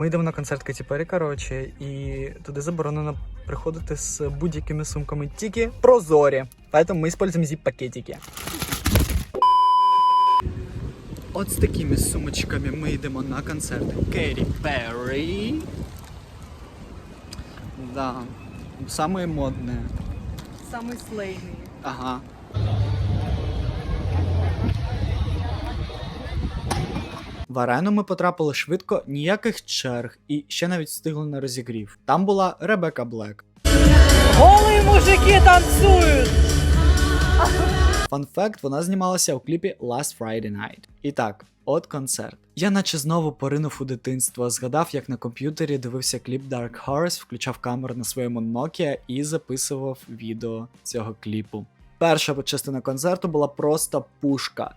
Ми йдемо на концерт Кеті Перрі, коротше, і туди заборонено приходити з будь-якими сумками, тільки прозорі. Поэтому ми используем зіп-пакетики. От з такими сумочками ми йдемо на концерт Кеті Перрі. Да, самые модные. Самый слейный. Ага. В арену ми потрапили швидко, ніяких черг, і ще навіть встигли на розігрів. Там була Ребека Блек. Голые мужики танцуют! Фан-факт, вона знімалася у кліпі Last Friday Night. І так, от концерт. Я наче знову поринув у дитинство, згадав, як на комп'ютері дивився кліп Dark Horse, включав камеру на своєму Nokia і записував відео цього кліпу. Перша частина концерту була просто пушка.